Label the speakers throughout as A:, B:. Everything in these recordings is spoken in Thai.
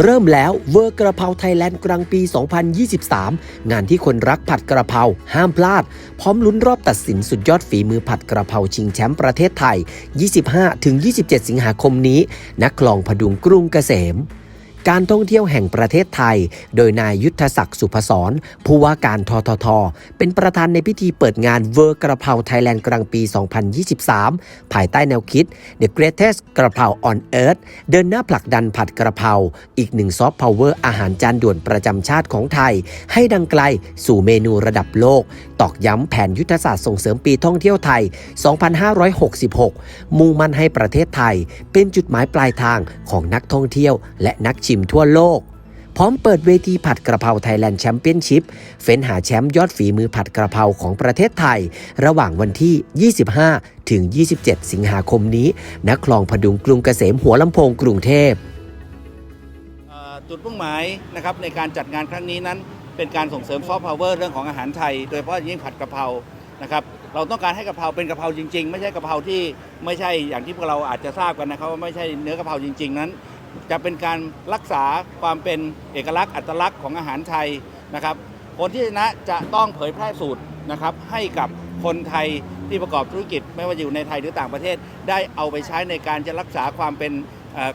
A: เริ่มแล้วเวอร์กระเพราไทยแลนด์กลางปี 2023 งานที่คนรักผัดกระเพราห้ามพลาด พร้อมลุ้นรอบตัดสินสุดยอดฝีมือผัดกระเพราชิงแชมป์ประเทศไทย 25-27 สิงหาคมนี้ณคลองพดุงกรุงเกษม การท่องเที่ยวแห่งประเทศไทย โดยนายยุทธศักดิ์สุพศรผู้ว่าการททท เป็นประธานในพิธีเปิดงานเวอร์กระเพราไทยแลนด์กลางปี 2023 ภายใต้แนวคิด The Greatest กระเพรา on Earth เดินหน้าผลักดันผัดกระเพราอีกหนึ่งซอฟต์พาวเวอร์อาหารจานด่วนประจำชาติของไทย ให้ดังไกลสู่เมนูระดับโลก ตอกย้ำแผนยุทธศาสตร์ส่งเสริมปีท่องเที่ยวไทย 2566 มุ่งมั่นให้ประเทศไทย เป็นจุดหมายปลายทางของนักท่องเที่ยวและนักชิิมทั่วโลก พร้อมเปิดเวทีผัดกระเพราไทยแลนด์แชมเปี้ยนชิพเฟ้นหาแชมป์ยอดฝีมือผัดกระเพราของประเทศไทย ระหว่างวันที่ 25 ถึง 27 สิงหาคมนี้ณคลองพดุงกรุงเกษมหัวลำโพงกรุงเทพ
B: จุดมุ่งหมายนะครับในการจัดงานครั้งนี้นั้น เป็นการส่งเสริมซอฟต์พาวเวอร์เรื่องของอาหารไทย โดยเฉพาะยิ่งผัดกระเพรานะครับเราต้องการให้กะเพราเป็นกะเพราจริง ๆ ไม่ใช่กะเพราที่ไม่ใช่อย่างที่พวกเราอาจจะทราบกันนะครับว่าไม่ใช่เนื้อกะเพราจริง ๆ นั้น จะเป็นการรักษาความเป็นเอกลักษณ์อัตลักษณ์ของอาหารไทยนะครับ คนที่ชนะจะต้องเผยแพร่สูตรนะครับให้กับคนไทยที่ประกอบธุรกิจ ไม่ว่าอยู่ในไทยหรือต่างประเทศ ได้เอาไปใช้ในการจะรักษาความเป็น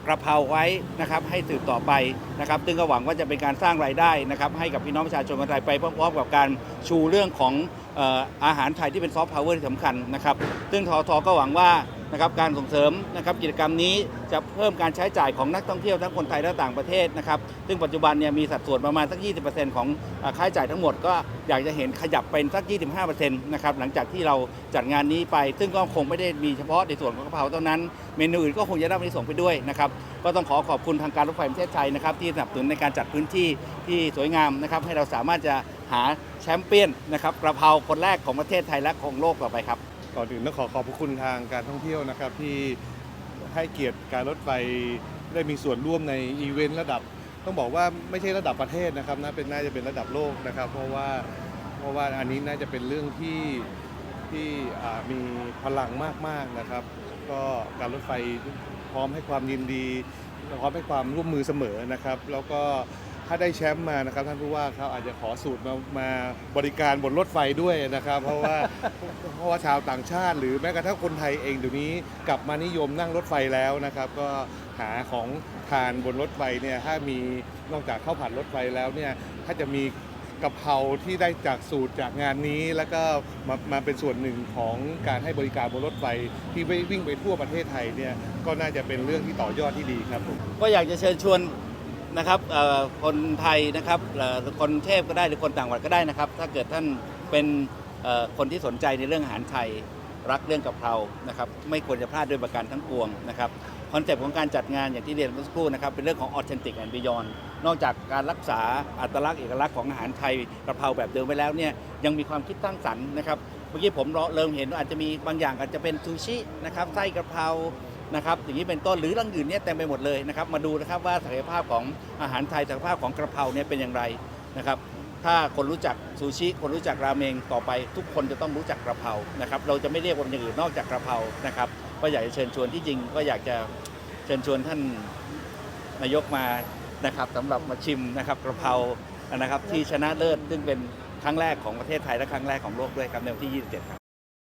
B: กระเพราไว้นะครับให้สืบต่อไปนะครับซึ่งก็หวังว่าจะเป็นการสร้างรายได้นะครับให้กับพี่น้องประชาชนคนไทยไปพร้อมๆกับการชูเรื่องของเอ่ออาหารไทยที่เป็นซอฟต์พาวเวอร์ที่สำคัญนะครับ ซึ่งททก็หวังว่า นะครับการส่งเสริมนะครับกิจกรรมนี้จะเพิ่มการใช้จ่ายของนักท่องเที่ยวทั้งคนไทยและต่างประเทศนะครับซึ่งปัจจุบันเนี่ยมีสัดส่วนประมาณสัก 20%ของเอ่อค่าใช้จ่ายทั้งหมดก็อยากจะเห็นขยับเป็นสัก 25%นะครับหลังจากที่เราจัดงานนี้ไป ซึ่งก็คงไม่ได้มีเฉพาะในส่วนของกะเพราเท่านั้น เมนูอื่นก็คงจะได้รับผลส่งไปด้วยนะครับก็ต้องขอขอบคุณทางการรถไฟแห่งประเทศไทยนะครับที่สนับสนุนในการจัดพื้นที่ที่สวยงามนะครับให้เราสามารถจะหาแชมเปี้ยนนะครับกระเพราคนแรกของประเทศไทยและของโลกต่อไปครับ
C: ก่อนอื่นต้องขอขอบพระคุณทางการท่องเที่ยวนะครับ ที่ให้เกียรติการรถไฟได้มีส่วนร่วมในอีเวนต์ระดับ ต้องบอกว่าไม่ใช่ระดับประเทศนะครับนะเป็นน่าจะเป็นระดับโลกนะครับ เพราะว่าเพราะว่าอันนี้น่าจะเป็นเรื่องที่ที่มีพลังมากๆนะครับ ก็การรถไฟพร้อมให้ความยินดีพร้อมให้ความร่วมมือเสมอนะครับ แล้วก็ ถ้าได้แชมป์มานะครับท่านผู้ว่าเขาอาจจะขอสูตรมามาบริการบนรถไฟด้วยนะครับ เพราะว่าเพราะว่าชาวต่างชาติ หรือแม้กระทั่งคนไทยเองเดี๋ยวนี้กลับมานิยมนั่งรถไฟแล้วนะครับ ก็หาของทานบนรถไฟเนี่ยถ้ามีนอกจากข้าวผัดรถไฟแล้วเนี่ยถ้าจะมีกะเพราที่ได้จากสูตรจากงานนี้ แล้วก็มามาเป็นส่วนหนึ่งของการให้บริการบนรถไฟที่วิ่งไปทั่วประเทศไทยเนี่ยก็น่าจะเป็นเรื่องที่ต่อยอดที่ดีครับผม
B: ก็อยากจะเชิญชวน นะครับคนไทยนะครับคนเทพก็ได้หรือคนต่างจังหวัดก็ได้นะครับ ถ้าเกิดท่านเป็นคนที่สนใจในเรื่องอาหารไทยรักเรื่องกะเพรานะครับไม่ควรจะพลาดด้วยประการทั้งปวงนะครับคอนเซปต์ของการจัดงานอย่างที่เรียนเมื่อสักครู่นะครับเป็นเรื่องของ authentic and beyond นอกจากการรักษาอัตลักษณ์เอกลักษณ์ของอาหารไทยกะเพราแบบเดิมไว้แล้วเนี่ยยังมีความคิดสร้างสรรค์นะครับเมื่อกี้ผมเริ่มเห็นว่าอาจจะมีบางอย่างอาจจะเป็นซูชินะครับไส้กะเพรา นะครับอย่างนี้เป็นต้นหรือเรื่องอื่นเนี่ยเต็มไปหมดเลยนะครับมาดูนะครับว่าศักยภาพของอาหารไทยศักยภาพของกระเพราเนี่ยเป็นอย่างไรนะครับถ้าคนรู้จักซูชิ คนรู้จักราเมงต่อไป ทุกคนจะต้องรู้จักกระเพรานะครับเราจะไม่เรียกว่าเป็นอย่างอื่นนอกจากกระเพรานะครับก็อยากจะเชิญชวนที่จริง ก็อยากจะเชิญชวนท่านนายกมานะครับสำหรับมาชิมนะครับกระเพรานะครับที่ชนะเลิศซึ่งเป็นครั้งแรกของประเทศไทยและครั้งแรกของโลกด้วยครับในวันที่ 27ครับ